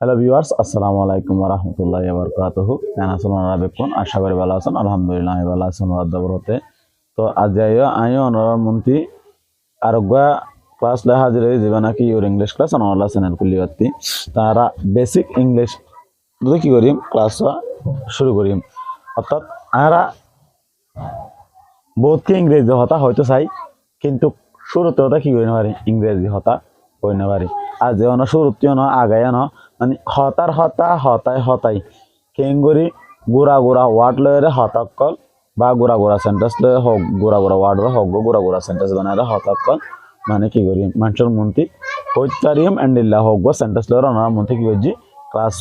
Hello viewers আসসালামু আলাইকুম রহমতুল্লাহ বরকাতহু। ওনারা বেকুন আশা করি ভালো আছেন, আলহামদুলিল্লাহ ভালো আছেন ওরাদ্দাবরতে তো আজ যাইও আমি ওনার মন্ত্রী আরোগ্য ক্লাস লে হাজির হয়ে যাবে নাকি ইউর ইংলিশ ক্লাস অনলা চ্যানেল খুলি পারতি তারা বেসিক ইংলিশ কি করিম ক্লাস শুরু করিম। অর্থাৎ আমরা বহুতকে ইংরেজি হতা হয়তো চাই, কিন্তু শুরুতে হতা কি করি ইংরেজি হতা। করি না পারি আর যে অন শুরুতে ন আগায় ন মানে হতার হতা, হতাই হতাই। কেঙ্গুরি গুড়া গুড়া ওয়ার্ড লয়ে হতাকল বা গুড়া গুড়া সেন্টেন্স লয়ে হোক গুড়া গুড়া ওয়ার্ড হোক গুড়া গুড়া সেন্টেন্স বানায় হতাকল মানে কি করি মানুষের মন্ত্রী হৈতারিয়ম এন্ড ইল্লা হোক সেন্টেন্স লয়ে ওনার মন্ত্রী কি করছি ক্লাস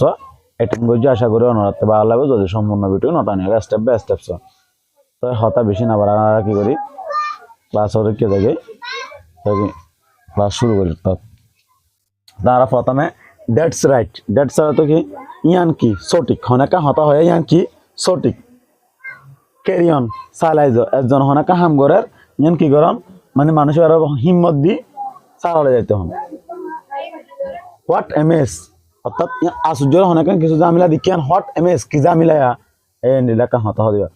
এটেন্ড করছি আশা করি ওনারাতে ভালো লাগবে যদি সম্পূর্ণ ভিডিও নটা নিয়ে স্টেপ বাই স্টেপ তো হতা বেশি না বাড়া কি করি ক্লাস হতে কে থাকে ক্লাস শুরু করি তারা প্রথমে দ্যাটস রাইট দ্যাটস তো কি, ইয়ান কি, সঠিক। হনাকা হতা হয় ইয়ান কি, সঠিক। ক্যারিয়ন চালাইজ একজন হনাকা হাম গরের, ইয়ান কি গরম মানে মানুষের আরও হিম্মত দি চালালে যাইতে হন হোয়াট এম এস অর্থাৎ আশ্চর্য হনাকা কিছু জামিলা দেখিয়ান হোয়াট এম এস কি জামিলা এই নীলাকা হতা হদিবা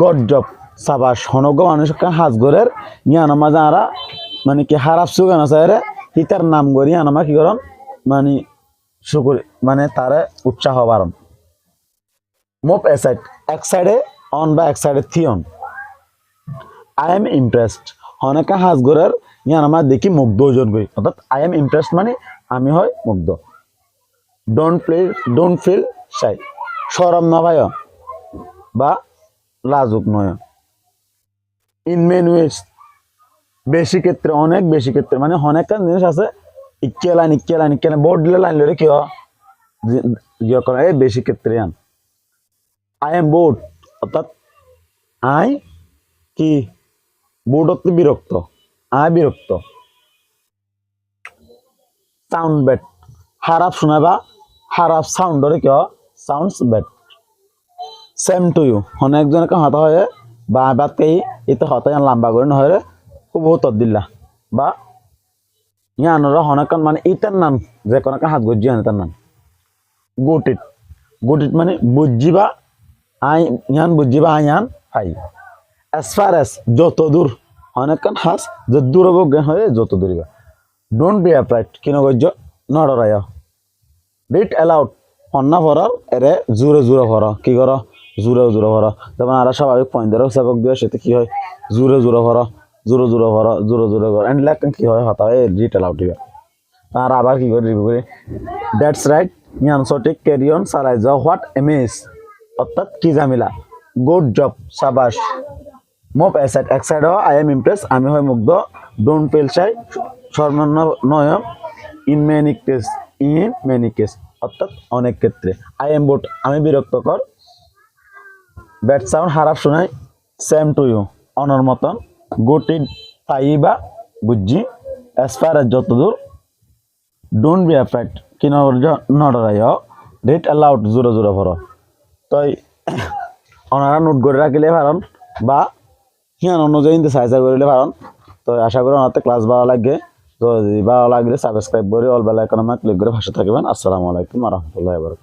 গড জব সাবাস, হনগ মানুষ হাজ গরের, ইয়ান মাঝে আরা মানে কি হারাপ সুগান আছে রে হিতার নাম গরি আনামা কি করন মানে শুকুর মানে তারে উৎসাহ বাড়ন মোপ এ সাইড এক সাইডে অন বা এক সাইডে থিয়ন আই এম ইমপ্রেসড অনেকে হাজ গরের ইয়ান আমার দেখি মুগ্ধ ওজন গই অর্থাৎ আই এম ইমপ্রেসড মানে আমি হয় মুগ্ধ। Don't play don't feel shy সরম না ভাই বা লাজুক নয়। ইন মেন ওয়েজ বেশি ক্ষেত্রে অনেক বেশি ক্ষেত্রে মানে অনেক জিনিস আছে ইকে লাইন ইকে লাইন ইকে লাইন বোর্ড লাইন লরে কি ইয়ে করে, এই বেশি ক্ষেত্রে আন। আই এম বোর্ড অর্থাৎ আই কি? বোর্ড অর্থ বিরক্ত আই বিরক্ত। সাউন্ড বেট খারাপ শোনাবা, খারাপ সাউন্ডরে কি sounds bad same to you অনেকজনকে হতা হয়ে বা বাতকেই এতে হতা লম্বা করে নহয় রে খুব বহুত দিল্লা বা ইয়ানরা হনাকান মানে ইতার নাম, যে কোনো হাত গজ্জি আনে তার নাম। গুটিট গুটিট মানে বুঝিবা আই, ইয়ান বুঝিবা আই, ইয়ান হাই অ্যাজ ফার অ্যাজ যত দূর অনেকক্ষণ হাস যে দূর জ্ঞান হয়ে যত দূরিবা ডোন্ট বি অ্যাপ্রাইট কিন গজ্য? নডরায় রিট অ্যালাউড অন্না ভরার এরে জোরে জোরে ভর কি কর জোরে জোরে ভর যেমন আর স্বাভাবিক পয়েন্ট সেবক দিয়ে, সেটা কি হয়? জোরে জোরে ভর জোরে জোরে ভর জোরে জোরে কর এন্ড লাইক কি হয় হতা এই রিট অ্যালাউড দিবা। আর আবার কি করে রিভিউ করি দ্যাটস রাইট ইয়ান সঠিক ক্যারিয়ন চালাই যাও হোয়াট এমিস অর্থাৎ কি জামিলা? গুড জব সাবাস মোপ এসাইড এক সাইড আই এম ইমপ্রেস আমি হয় মুগ্ধ। ডোন্ট ফিল শাই সর্বন্ন নয়। In many case in many case অর্থাৎ অনেক ক্ষেত্রে। আই এম বোট আমি বিরক্তকর ব্যাট সাউন্ড খারাপ শোনাই। সেম টু ইউ অনর মতন। তাই বা বুঝছি? অ্যাজ ফার এজ যতদূর ডোন্ট বি অ্যাফেক্ট কিন নডরাই রেট অ্যালাউড জোরে জোরে ভর তই ওনারা নোট করে রাখিলে পারন, বা হিয়ান অনুযায়ী চাই করিলে পারন। তো আশা করি ওনাতে ক্লাস ভালো লাগে তো যদি ভালো লাগলে সাবস্ক্রাইব করে অল বেলা এখন ক্লিক করে ভাষা থাকবেন। আসসালামু আলাইকুম রহমতুল্লাহ